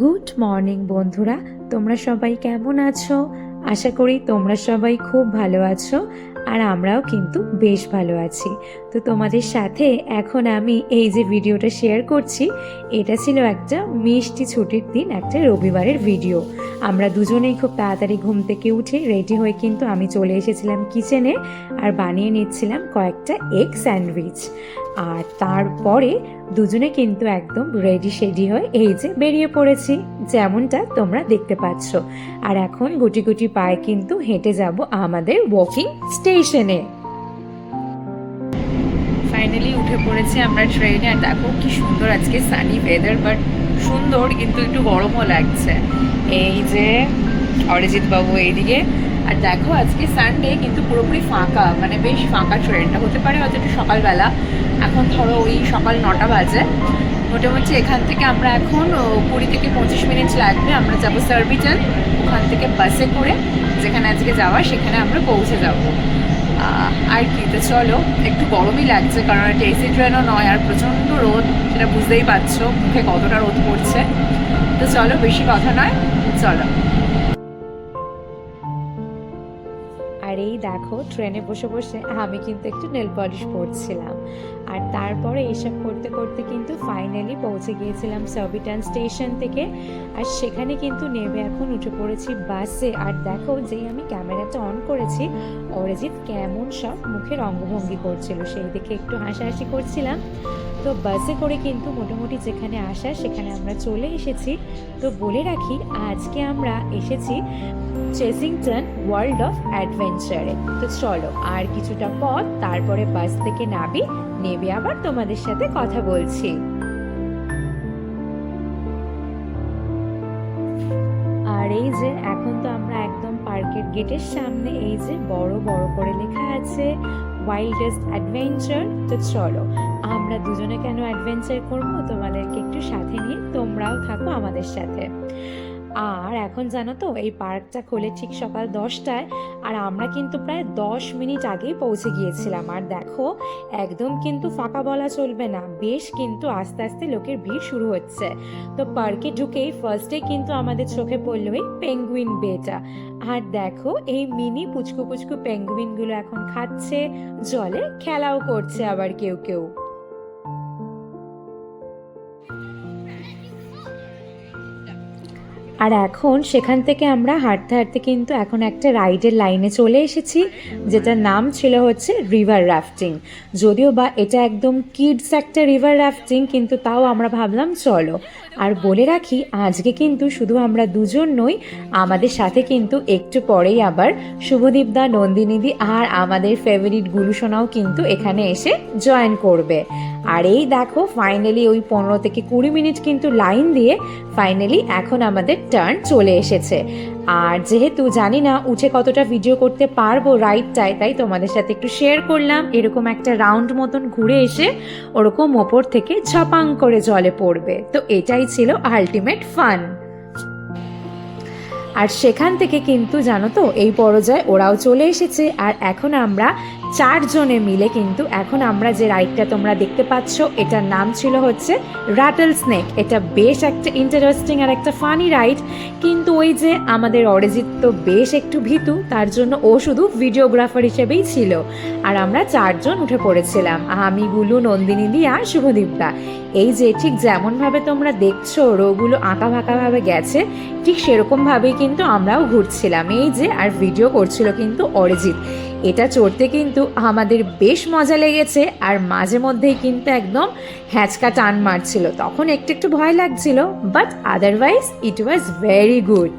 Good morning বন্ধুরা। তোমরা সবাই কেমন আছো? আশা করি তোমরা সবাই খুব ভালো আছো, আর আমরাও কিন্তু বেশ ভালো আছি। তো তোমাদের সাথে এখন আমি এই যে ভিডিওটা শেয়ার করছি, এটা ছিল একটা মিষ্টি ছুটির দিন, একটা রবিবারের ভিডিও আমরা দুজনেই খুব তাড়াতাড়ি ঘুম থেকে উঠে রেডি হয়ে কিন্তু আমি চলে এসেছিলাম কিচেনে আর বানিয়ে নিচ্ছিলাম কয়েকটা এগ স্যান্ডউইচ আর তারপরে দুজনে কিন্তু একদম রেডি শেডি হয়ে এই যে বেরিয়ে পড়েছি। যেমনটা তোমরা দেখতে পাচ্ছ। আর এখন গুটি গুটি পায়ে কিন্তু হেঁটে যাব আমাদের ওয়াকিং স্টেশনে ফাইনালি উঠে পড়েছি আমরা ট্রেনে আর দেখো কি সুন্দর আজকে সানি ওয়েদার বাট সুন্দর কিন্তু একটু গরমও লাগছে। এই যে অরিজিৎ বাবু এইদিকে আর দেখো আজকে সানডে কিন্তু পুরোপুরি ফাঁকা মানে বেশ ফাঁকা ট্রেনটা। হতে পারে হয়তো একটু সকালবেলা। এখন ধরো ওই সকাল নটা বাজে। মোটামুটি এখান থেকে আমরা এখন কুড়ি থেকে পঁচিশ মিনিট লাগবে। আমরা যাব সার্বিটন ওখান থেকে বাসে করে যেখানে আজকে যাওয়া, সেখানে আমরা পৌঁছে যাব। আর কি, তো চলো, একটু গরমই লাগছে, কারণ এটা এসি ট্রেনও নয়, আর প্রচণ্ড রোদ, সেটা বুঝতেই পারছ, মুখে কতটা রোদ পড়ছে। তো চলো, বেশি কথা নয়, চলো। আর এই দেখো, ট্রেনে বসে বসে আমি কিন্তু একটু নেল পলিশ পরছিলাম। আর তারপরে এসব করতে করতে কিন্তু ফাইনালি পৌঁছে গিয়েছিলাম সাবিটান স্টেশন থেকে। আর সেখানে কিন্তু নেমে এখন উঠে পড়েছি বাসে। আর দেখো, যেই আমি ক্যামেরাটা অন করেছি, অরিজিৎ কেমন সব মুখের অঙ্গভঙ্গি করছিল। সেই দেখে একটু হাসাহাসি করছিলাম। তো বাসে করে কিন্তু মোটামুটি যেখানে আসা সেখানে আমরা চলে এসেছি। তো বলে রাখি, আজকে আমরা এসেছি চেসিংটন ওয়ার্ল্ড অফ অ্যাডভেঞ্চারে। তো চলো, আর কিছুটা পথ, তারপরে বাস থেকে নাবি নেবে আবার তোমাদের সাথে কথা বলছি। আর এই যে, এখন তো আমরা একদম পার্কের গেটের সামনে, এই যে বড় বড় করে লেখা আছে ওয়াইল্ডেস্ট অ্যাডভেঞ্চার তো চলো। আমরা দুজনে কেন অ্যাডভেঞ্চার করব? তোমাদেরকে একটু সাথে নিয়ে তোমরাও থাকো আমাদের সাথে। আর এখন জানো তো, এই পার্কটা খোলে ঠিক সকাল দশটায়, আর আমরা কিন্তু প্রায় দশ মিনিট আগেই পৌঁছে গিয়েছিলাম। আর দেখো, একদম কিন্তু ফাঁকা বলা চলবে না, বেশ কিন্তু আস্তে আস্তে লোকের ভিড় শুরু হচ্ছে। তো পার্কে ঢুকেই ফার্স্টে কিন্তু আমাদের চোখে পড়ল এই পেঙ্গুইন বেটা আর দেখো, এই মিনি পুচকু পুচকু পেঙ্গুইনগুলো এখন খাচ্ছে, জলে খেলাও করছে আবার কেউ কেউ। আর এখন সেখান থেকে আমরা হাঁটতে হাঁটতে কিন্তু এখন একটা রাইডের লাইনে চলে এসেছি, যেটার নাম ছিল হচ্ছে রিভার রাফটিং। যদিও বা এটা একদম কিডস একটা রিভার রাফটিং, কিন্তু তাও আমরা ভাবলাম চলো। আর বলে রাখি, আজকে কিন্তু শুধু আমরা দুজন নই, আমাদের সাথে কিন্তু একটু পরেই আবার শুভদীপ দা নন্দিনীদি আর আমাদের ফেভারিট গুলুসোনাও কিন্তু এখানে এসে জয়েন করবে। আর এই দেখো ফাইনালি ওই পনেরো থেকে কুড়ি মিনিট কিন্তু লাইন দিয়ে ফাইনালি এখন আমাদের টার্ন চলে এসেছে। আর যেহেতু জানি না উঠে কতটা ভিডিও করতে পারব রাইডটায় তাই তোমাদের সাথে একটু শেয়ার করলাম। এরকম একটা রাউন্ড মতন ঘুরে এসে ওরকম ওপর থেকে ঝপাং করে জলে পড়বে। তো এটাই ছিল আলটিমেট ফান আর সেখান থেকে কিন্তু জানো তো, এই পর্যায়ে ওরাও চলে এসেছে। আর এখন আমরা চারজনে মিলে কিন্তু এখন আমরা যে রাইডটা তোমরা দেখতে পাচ্ছ, এটার নাম ছিল হচ্ছে রাটল স্নেক এটা বেশ একটা ইন্টারেস্টিং আর একটা ফানি রাইড কিন্তু ওই যে আমাদের অরিজিৎ তো বেশ একটু ভীতু, তার জন্য ও শুধু ভিডিওগ্রাফার হিসেবেই ছিল। আর আমরা চারজন উঠে পড়েছিলাম, আমি, গুলু, নন্দিনী দি আর শুভদীপদা এই যে ঠিক যেমনভাবে তোমরা দেখছ, রোগুলো আঁকা ভাবে গেছে, ঠিক সেরকমভাবেই কিন্তু আমরাও ঘুরছিলাম। এই যে আর ভিডিও করছিল কিন্তু অরিজিৎ। এটা চড়তে কিন্তু আমাদের বেশ মজা লেগেছে আর মাঝে মধ্যেই কিন্তু একদম হ্যাঁচকা টান মারছিল। তখন একটু একটু ভয় লাগছিল but otherwise it was very good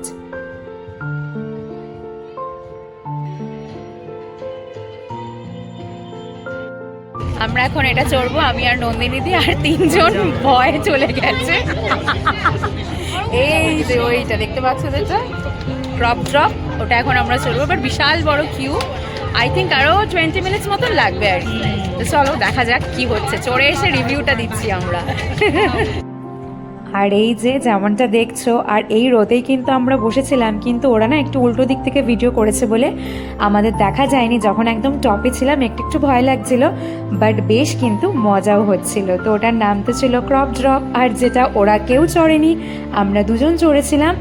আমরা এখন এটা চড়বো, আমি আর নন্দিনীদি আর তিনজন ভয়ে চলে গেছে। এই যে ওইটা, দেখতে পাচ্ছ যেটা ড্রপ ড্রপ ওটা এখন আমরা চড়বো বাট বিশাল বড় কিউ আই থিঙ্ক আরও টোয়েন্টি মিনিটস মতন লাগবে আর কি। চলো দেখা যাক কি হচ্ছে। চড়ে এসে রিভিউটা দিচ্ছি আমরা। আর এই যে যেমনটা দেখছ আর এই রোদেই কিন্তু আমরা বসেছিলাম কিন্তু ওরা না একটু উল্টো দিক থেকে ভিডিও করেছে বলে আমাদের দেখা যায়নি। যখন একদম টপে ছিলাম একটু একটু ভয় লাগছিল বাট বেশ কিন্তু মজাও হচ্ছিল। তো ওটার নাম তো ছিল ক্রপ ড্রপ আর যেটা ওরা কেউ চড়েনি আমরা দুজন চড়েছিলাম।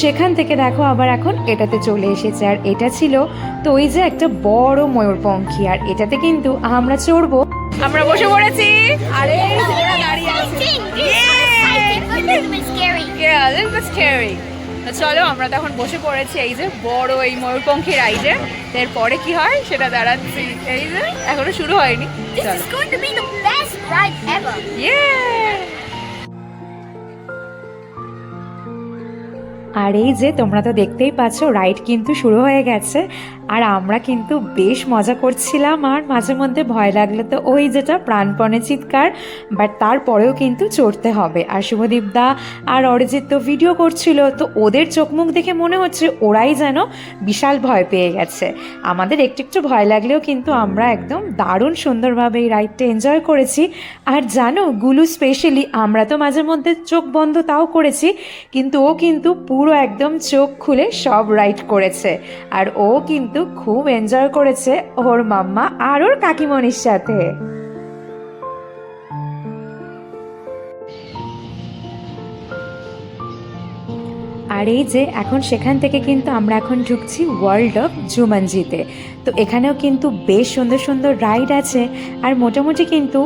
সেখান থেকে দেখো আবার এখন এটাতে চলে এসেছে আর এটা ছিল তো ওই যে একটা বড় ময়ূরপঙ্খী আর এটাতে কিন্তু আমরা চড়বো। আমরা বসে পড়েছি। আরে দাঁড়িয়ে আছে। চলো আমরা তখন বসে পড়েছি এই যে বড় এই ময়ূরপঙ্খী রাইডে এরপরে কি হয় সেটা দাঁড়াচ্ছি। এই যে এখনও শুরু হয়নি! আর এই যে তোমরা তো দেখতেই পাচ্ছ রাইড কিন্তু শুরু হয়ে গেছে। আর আমরা কিন্তু বেশ মজা করছিলাম, আর মাঝে মধ্যে ভয় লাগলে তো ওই যেটা প্রাণপণে চিৎকার বাট তারপরেও কিন্তু চড়তে হবে। আর শুভদীপ দা আর অরিজিৎ তো ভিডিও করছিল, তো ওদের চোখ মুখ দেখে মনে হচ্ছে ওরাই যেন বিশাল ভয় পেয়ে গেছে। আমাদের একটু একটু ভয় লাগলেও কিন্তু আমরা একদম দারুণ সুন্দরভাবে এই রাইডটা এনজয় করেছি। আর জানো, গুলু স্পেশালি আমরা তো মাঝে মধ্যে চোখ বন্ধ তাও করেছি, কিন্তু ও কিন্তু পুরো একদম চোখ খুলে সব রাইড করেছে। আর ও কিন্তু খুব এনজয় করেছে ওর মাম্মা আর ওর কাকিমণির সাথে। আর এই যে এখন সেখান থেকে কিন্তু আমরা এখন ঢুকছি ওয়ার্ল্ড অফ জুমানজিতে তো এখানেও কিন্তু বেশ সুন্দর সুন্দর রাইড আছে। আর মোটামুটি কিন্তু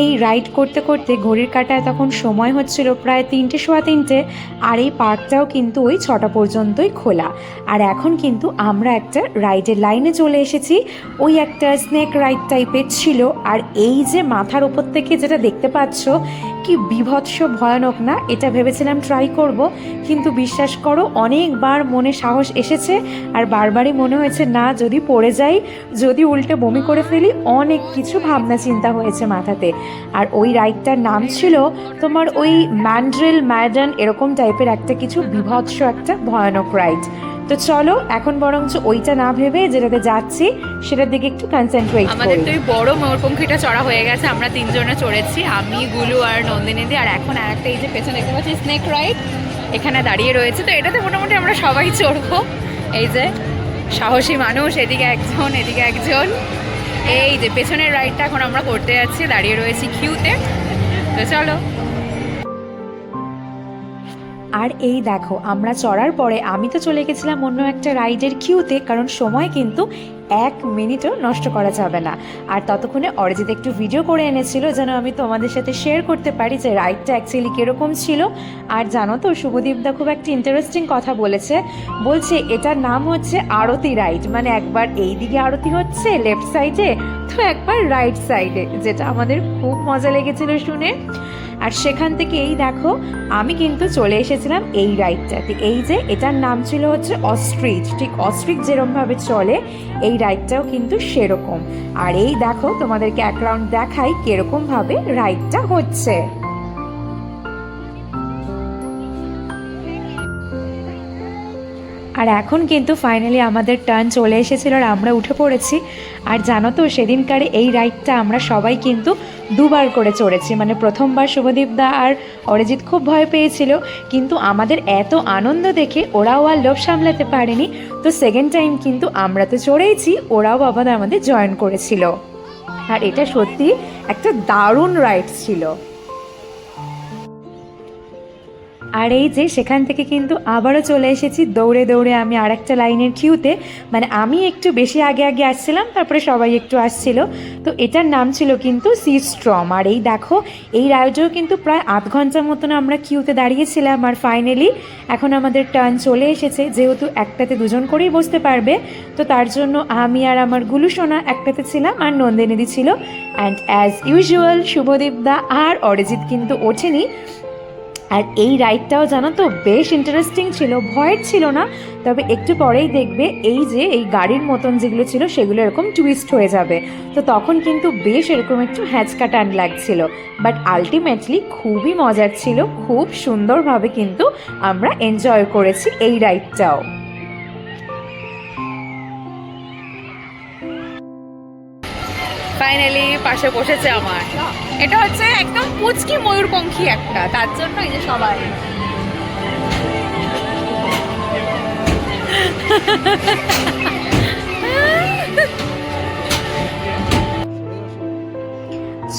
এই রাইড করতে করতে ঘড়ির কাটায় তখন সময় হচ্ছিল প্রায় তিনটে সোয়া তিনটে, আর এই পার্কটাও কিন্তু ওই ছটা পর্যন্তই খোলা। আর এখন কিন্তু আমরা একটা রাইডের লাইনে চলে এসেছি। ওই একটা স্নেক রাইড টাইপের ছিল। আর এই যে মাথার ওপর থেকে যেটা দেখতে পাচ্ছ কি বিভৎস ভয়ানক না? এটা ভেবেছিলাম ট্রাই করব কিন্তু বিশ্বাস করো অনেকবার মনে সাহস এসেছে আর বারবারই মনে হয়েছে না যদি পড়ে যাই যদি উল্টে বমি করে ফেলি অনেক কিছু ভাবনা চিন্তা হয়েছে মাথাতে। আর ওই রাইডটার নাম ছিল তোমার ওই ম্যান্ড্রেল ম্যাডান এরকম টাইপের একটা কিছু বিভৎস একটা ভয়ানক রাইড। তো চলো এখন বরঞ্চ ওইটা না ভেবে যেটাতে যাচ্ছি সেটার দিকে একটু কনসেন্ট্রেট আমাদের তো এই বড় ময়ূরপঙ্খীটা চড়া হয়ে গেছে আমরা তিনজনে চড়েছি আমি গুলু আর নন্দিনী দি আর এখন আর একটা এই যে পেছনে দেখতে পাচ্ছি স্নেক রাইড, এখানে দাঁড়িয়ে রয়েছে। তো এটাতে মোটামুটি আমরা সবাই চড়বো। এই যে সাহসী মানুষ, এদিকে একজন এদিকে একজন। এই যে পেছনের রাইডটা এখন আমরা করতে যাচ্ছি, দাঁড়িয়ে রয়েছি কিউতে। তো চলো। আর এই দেখো, আমরা চড়ার পরে আমি তো চলে গেছিলাম অন্য একটা রাইডের কিউতে, কারণ সময় কিন্তু এক মিনিটও নষ্ট করা যাবে না। আর ততক্ষণে অরিজিৎ একটু ভিডিও করে এনেছিল যেন আমি তোমাদের সাথে শেয়ার করতে পারি যে রাইডটা অ্যাকচুয়ালি কীরকম ছিল। আর জানো তো শুভদীপদা খুব একটা ইন্টারেস্টিং কথা বলেছে। বলছে, এটার নাম হচ্ছে আরতি রাইড মানে একবার এই দিকে আরতি হচ্ছে লেফট সাইডে তো একবার রাইট সাইডে যেটা আমাদের খুব মজা লেগেছিল শুনে। আর সেখান থেকে এই দেখো, আমি কিন্তু চলে এসেছিলাম এই রাইডটাতে। এই যে, এটার নাম ছিল হচ্ছে অস্ট্রিচ। ঠিক অস্ট্রিচ যেরমভাবে চলে, এই রাইডটাও কিন্তু সেরকম। আর এই দেখো, তোমাদেরকে এক রাউন্ড দেখাই কীরকমভাবে রাইডটা হচ্ছে। আর এখন কিন্তু ফাইনালি আমাদের টার্ন চলে এসেছিল আর আমরা উঠে পড়েছি। আর জানো তো, সেদিনকারে এই রাইডটা আমরা সবাই কিন্তু দুবার করে চড়েছি। মানে প্রথমবার শুভদীপ দা আর অরিজিৎ খুব ভয় পেয়েছিল, কিন্তু আমাদের এত আনন্দ দেখে ওরাও আর লোভ সামলাতে পারেনি। তো সেকেন্ড টাইম কিন্তু আমরা তো চড়েইছি, ওরাও আবার আমাদের জয়েন করেছিল। আর এটা সত্যি একটা দারুণ রাইড ছিল। আর এই যে সেখান থেকে কিন্তু আবারও চলে এসেছি। দৌড়ে দৌড়ে আমি আরেকটা লাইনের কিউতে মানে আমি একটু বেশি আগে আগে আসছিলাম, তারপরে সবাই একটু আসছিল। তো এটার নাম ছিল কিন্তু সি স্ট্রম আর এই দেখো, এই রাইডেও কিন্তু প্রায় আধ ঘণ্টার মতন আমরা কিউতে দাঁড়িয়েছিলাম। আর ফাইনালি এখন আমাদের টার্ন চলে এসেছে। যেহেতু একটাতে দুজন করেই বসতে পারবে, তো তার জন্য আমি আর আমার গুলু সোনা একটাতে ছিলাম আর নন্দিনীদি ছিল। And as usual Subhadeep da আর অরিজিৎ কিন্তু ওঠেনি। আর এই রাইডটাও জানো তো বেশ ইন্টারেস্টিং ছিল, ভয়ের ছিল না, তবে একটু পরেই দেখবে এই যে এই গাড়ির মতন যেগুলো ছিল সেগুলো এরকম টুইস্ট হয়ে যাবে। তো তখন কিন্তু বেশ এরকম একটু হ্যাঁচকা টান লাগছিল। বাট আলটিমেটলি খুবই মজার ছিল, খুব সুন্দরভাবে কিন্তু আমরা এনজয় করেছি এই রাইডটাও ফাইনালি পাশে বসেছে আমার। এটা হচ্ছে একদম পুচকি ময়ূরপঙ্খী একটা, তার জন্য এই যে সবাই।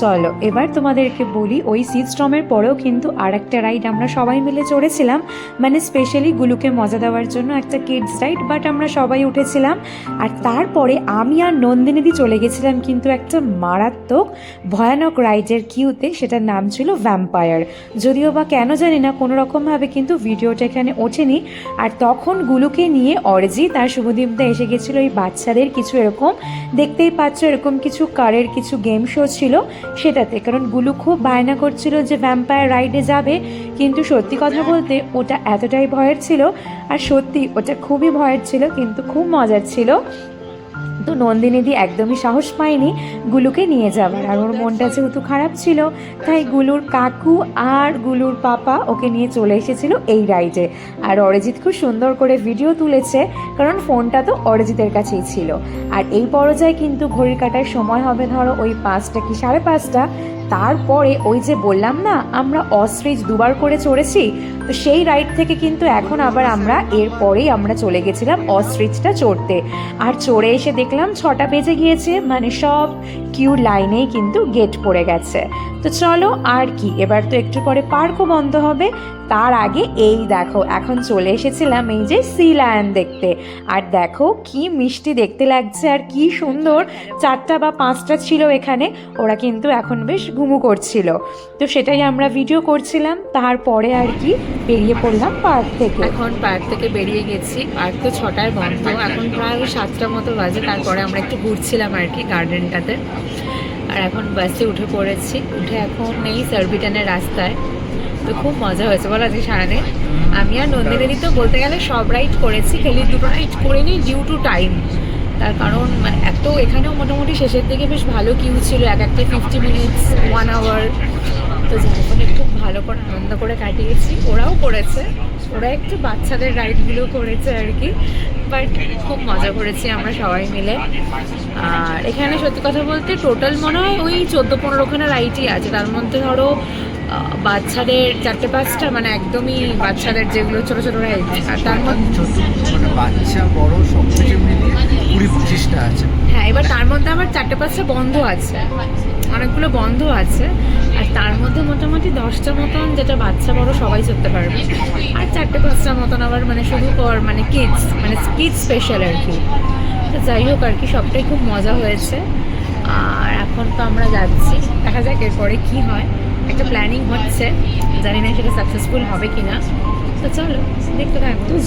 চলো, এবার তোমাদেরকে বলি, ওই সিট স্ট্রমের পরেও কিন্তু আর একটা রাইড আমরা সবাই মিলে চড়েছিলাম। মানে স্পেশালি গুলুকে মজা দেওয়ার জন্য একটা কিডস রাইড বাট আমরা সবাই উঠেছিলাম। আর তারপরে আমি আর নন্দিনীদি চলে গেছিলাম কিন্তু একটা মারাত্মক ভয়ানক রাইডের কিউতে সেটার নাম ছিল ভ্যাম্পায়ার যদিও বা কেন জানি না, কোনো রকমভাবে কিন্তু ভিডিওটা এখানে ওঠেনি। আর তখন গুলুকে নিয়ে অরিজি তার শুভদীপদা এসে গেছিল, এই বাচ্চাদের কিছু এরকম, দেখতেই পাচ্ছ এরকম কিছু কারের কিছু গেম শো ছিল। সেটাতে, কারণ গুলু খুব বায়না করছিল যে ভ্যাম্পায়ার রাইডে যাবে, কিন্তু সত্যি কথা বলতে ওটা এতটাই ভয়ের ছিল, আর সত্যি ওটা খুবই ভয়ের ছিল, কিন্তু খুব মজার ছিল। তো নন্দিনীদি একদমই সাহস পায়নি গুলুকে নিয়ে যাওয়ার। আর ওর মনটা যেহেতু খারাপ ছিল, তাই গুলুর কাকু আর গুলুর পাপা ওকে নিয়ে চলে এসেছিল এই রাইডে। আর অরিজিৎ খুব সুন্দর করে ভিডিও তুলেছে, কারণ ফোনটা তো অরিজিতের কাছেই ছিল। আর এই পর্যায়ে কিন্তু ঘড়ির কাটার সময় হবে, ধরো ওই পাঁচটা কি, সাড়ে পাঁচটা তারপরে ওই যে বললাম না, আমরা অস্ট্রিচ দুবার করে চড়েছি, তো সেই রাইড থেকে কিন্তু এখন আবার আমরা এরপরেই আমরা চলে গেছিলাম অস্ট্রিচটা চড়তে। আর চড়ে এসে দেখলাম ছটা বেজে গিয়েছে মানে সব কিউ লাইনেই কিন্তু গেট পড়ে গেছে। তো চলো আর কি, এবার তো একটু পরে পার্কও বন্ধ হবে। তার আগে এই দেখো, এখন চলে এসেছিলাম এই যে সি লায়ন দেখতে। আর দেখো কি মিষ্টি দেখতে লাগছে আর কি সুন্দর। চারটা বা পাঁচটা ছিল এখানে, ওরা কিন্তু এখন বেশ ঘুমু করছিল। তো সেটাই আমরা ভিডিও করছিলাম, তারপরে আর কি বেরিয়ে পড়লাম পার্ক থেকে। এখন পার্ক থেকে বেরিয়ে গেছি পার্ক তো ছটায় বন্ধ, এখন প্রায় ওই সাতটা মতো বাজে, তারপরে আমরা একটু ঘুরছিলাম আর কি গার্ডেনটাতে আর এখন বাসে উঠে পড়েছি। উঠে এখন নেই সার্বিটানের রাস্তায়। তো খুব মজা হয়েছে বলো আজকে সারাদিন? আমি আর নন্দিনী তো বলতে গেলে সব রাইড করেছি খালি দুটো রাইড করে নিই ডিউ টু টাইম তার কারণ মানে এত এখানেও মোটামুটি শেষের দিকে বেশ ভালো কিউ ছিল এক একটা ফিফটি মিনিটস ওয়ান আওয়ার তো যার ফলে খুব ভালো করে আনন্দ করে কাটিয়েছি ওরাও করেছে। ওরা একটু বাচ্চাদের রাইডগুলো করেছে আর কি বাট খুব মজা করেছি আমরা সবাই মিলে। আর এখানে সত্যি কথা বলতে টোটাল মনে হয় ওই চোদ্দ পনেরোখানা রাইডই আছে। তার মধ্যে ধরো বাচ্চাদের চারটে পাঁচটা মানে একদমই বাচ্চাদের যেগুলো ছোটো ছোটো রাইড আর তার মধ্যে ছোট মানে বাচ্চা বড় সব কিছু মিলিয়ে কুড়ি পঁচিশটা আছে। হ্যাঁ এবার তার মধ্যে আমার চারটে পাঁচটা বন্ধ আছে। অনেকগুলো বন্ধ আছে, আর তার মধ্যে মোটামুটি দশটা মতন যেটা বাচ্চা বড় সবাই চলতে পারবে। আর চারটে পাঁচটা মতন আবার মানে শুধু কর মানে কিডস মানে কিডস স্পেশাল আর কি। তো যাই হোক আর কি, সবটাই খুব মজা হয়েছে। আর এখন তো আমরা যাচ্ছি, দেখা যাক এরপরে কি হয়। একটা প্ল্যানিং হচ্ছে, জানি না সেটা সাকসেসফুল হবে কি না তো চলো, দেখতে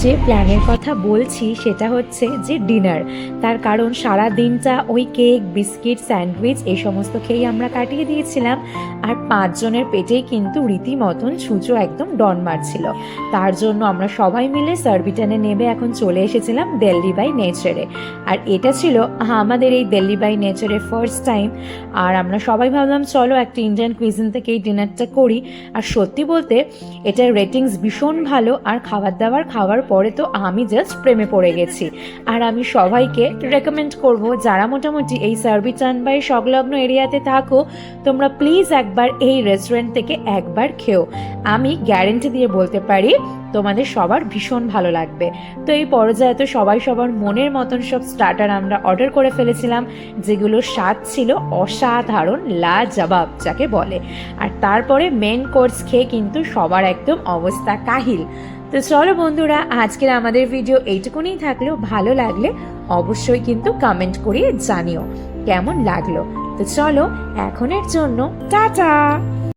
যে প্ল্যানের কথা বলছি সেটা হচ্ছে যে ডিনার। তার কারণ সারা দিনটা ওই কেক, বিস্কিট, স্যান্ডউইচ এই সমস্ত খেয়েই আমরা কাটিয়ে দিয়েছিলাম। আর পাঁচজনের পেটেই কিন্তু রীতিমতন ছুঁচো একদম ডন মারছিল। তার জন্য আমরা সবাই মিলে সার্বিটানে নেবে এখন চলে এসেছিলাম দিল্লি বাই নেচারে। আর এটা ছিল আমাদের এই দিল্লি বাই নেচারের ফার্স্ট টাইম আর আমরা সবাই ভাবলাম, চলো একটা ইন্ডিয়ান কুইজিন থেকে এই ডিনারটা করি। আর সত্যি বলতে, এটার রেটিংস ভীষণ ভালো। আর খাবার দাবার খাওয়ার পরে তো আমি জাস্ট প্রেমে পড়ে গেছি। আর আমি সবাইকে রেকমেন্ড করব, যারা মোটামুটি এই সার্বিচান বা এই সংলগ্ন এরিয়াতে থাকো, তোমরা প্লিজ একবার এই রেস্টুরেন্ট থেকে একবার খেও। আমি গ্যারেন্টি দিয়ে বলতে পারি, তোমাদের সবার ভীষণ ভালো লাগবে। তো এই পর্যায়ে তো সবাই সবার মনের মতন সব স্টার্টার আমরা অর্ডার করে ফেলেছিলাম, যেগুলোর স্বাদ ছিল অসাধারণ, লাজবাব, যাকে বলে। আর তারপরে মেন কোর্স খেয়ে কিন্তু সবার একদম অবস্থা কাহিল। তো চলো বন্ধুরা, আজকের আমাদের ভিডিও এইটুকুনি থাকলেও ভালো লাগলে অবশ্যই কিন্তু কমেন্ট করে জানিও। কেমন লাগল? তো চলো এখনের জন্য টাটা!